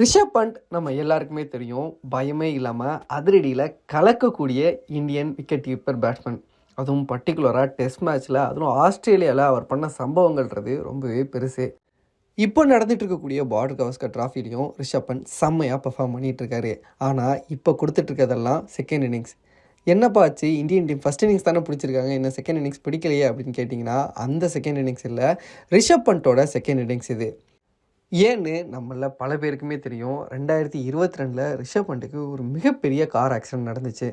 ரிஷப் பண்ட் நம்ம எல்லாருக்குமே தெரியும். பயமே இல்லாமல் அதிரடியில் கலக்கக்கூடிய இந்தியன் விக்கெட் கீப்பர் பேட்ஸ்மேன் அதுவும் பர்டிகுலராக டெஸ்ட் மேட்ச்சில் அதுவும் ஆஸ்திரேலியாவில் அவர் பண்ண சம்பவங்கள்ன்றது ரொம்பவே பெருசு. இப்போ நடந்துட்டு இருக்கக்கூடிய பார்டர் கவஸ்கர் ட்ராஃபிலையும் ரிஷப் பண்ட் செம்மையாக பர்ஃபார்ம் பண்ணிட்டு இருக்காரு ஆனால் இப்போ கொடுத்துட்ருக்கதெல்லாம் செகண்ட் இன்னிங்ஸ் என்னப்பா ஆச்சு? இந்தியன் டீம் ஃபஸ்ட் இன்னிங்ஸ் தானே பிடிச்சிருக்காங்க. என்ன செகண்ட் இன்னிங்ஸ் பிடிக்கலையே அப்படின்னு கேட்டிங்கன்னா அந்த செகண்ட் இன்னிங்ஸ் இல்லை ரிஷப் பண்ட்டோட செகண்ட் இன்னிங்ஸ் இது. ஏன்னு நம்மள பல பேருக்குமே தெரியும். ரெண்டாயிரத்தி இருபத்தி ரெண்டில் ரிஷப் பண்டுக்கு ஒரு மிகப்பெரிய கார் ஆக்சிடென்ட் நடந்துச்சு.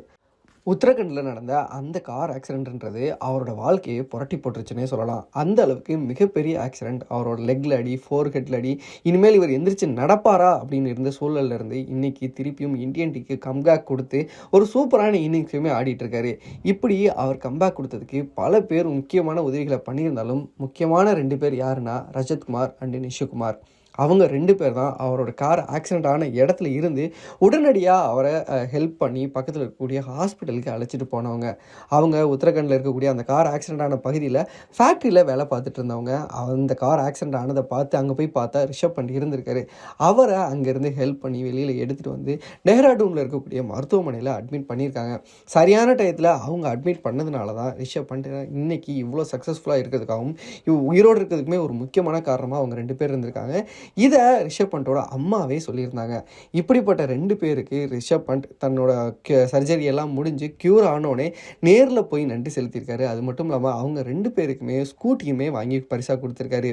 உத்தரகண்டில் நடந்த அந்த கார் ஆக்சிடென்ட்ன்றது அவரோட வாழ்க்கையை புரட்டி போட்டுருச்சுன்னே சொல்லலாம். அந்த அளவுக்கு மிகப்பெரிய ஆக்சிடென்ட் அவரோட லெக்கில் அடி ஃபோர் ஹெட்டில் அடி இனிமேல் இவர் எந்திரிச்சு நடப்பாரா அப்படின்னு இருந்த சூழலில் இருந்து இன்னைக்கு திருப்பியும் இந்தியன் டீக்கு கம்பேக் கொடுத்து ஒரு சூப்பரான இன்னிங்ஸுமே ஆடிட்டுருக்காரு. இப்படி அவர் கம்பேக் கொடுத்ததுக்கு பல பேர் முக்கியமான உதவிகளை பண்ணியிருந்தாலும் முக்கியமான ரெண்டு பேர் யாருன்னா ரஜத்குமார் அண்ட் நிஷுகுமார் அவங்க ரெண்டு பேர் தான் அவரோட கார் ஆக்சிடெண்ட் ஆன இடத்துல இருந்து உடனடியாக அவரை ஹெல்ப் பண்ணி பக்கத்தில் இருக்கக்கூடிய ஹாஸ்பிட்டலுக்கு அழைச்சிட்டு போனவங்க. அவங்க உத்தரகண்டில் இருக்கக்கூடிய அந்த கார் ஆக்சிடெண்ட் ஆன பகுதியில் ஃபேக்ட்ரியில் வேலை பார்த்துட்டு இருந்தவங்க. அந்த கார் ஆக்சிடென்ட் ஆனதை பார்த்து அங்கே போய் பார்த்தா ரிஷப் பண்ணி இருந்திருக்காரு. அவரை அங்கேருந்து ஹெல்ப் பண்ணி வெளியில் எடுத்துகிட்டு வந்து டெஹ்ராடூனில் இருக்கக்கூடிய மருத்துவமனையில் அட்மிட் பண்ணியிருக்காங்க. சரியான டயத்தில் அவங்க அட்மிட் பண்ணதுனால தான் ரிஷப் பண்ணிட்டு இன்றைக்கி இவ்வளோ சக்ஸஸ்ஃபுல்லாக இருக்கிறதுக்காகவும் இவ் உயிரோடு இருக்கிறதுக்குமே ஒரு முக்கியமான காரணமாக அவங்க ரெண்டு பேர் இருந்திருக்காங்க. இதை ரிஷப் பண்டோட அம்மாவே சொல்லியிருந்தாங்க. இப்படிப்பட்ட ரெண்டு பேருக்கு ரிஷப் பண்ட் தன்னோட சர்ஜரி எல்லாம் முடிஞ்சு க்யூர் ஆனோடனே நேரில் போய் நன்றி செலுத்தியிருக்காரு. அது மட்டும் இல்லாமல் அவங்க ரெண்டு பேருக்குமே ஸ்கூட்டியுமே வாங்கி பரிசாக கொடுத்துருக்காரு.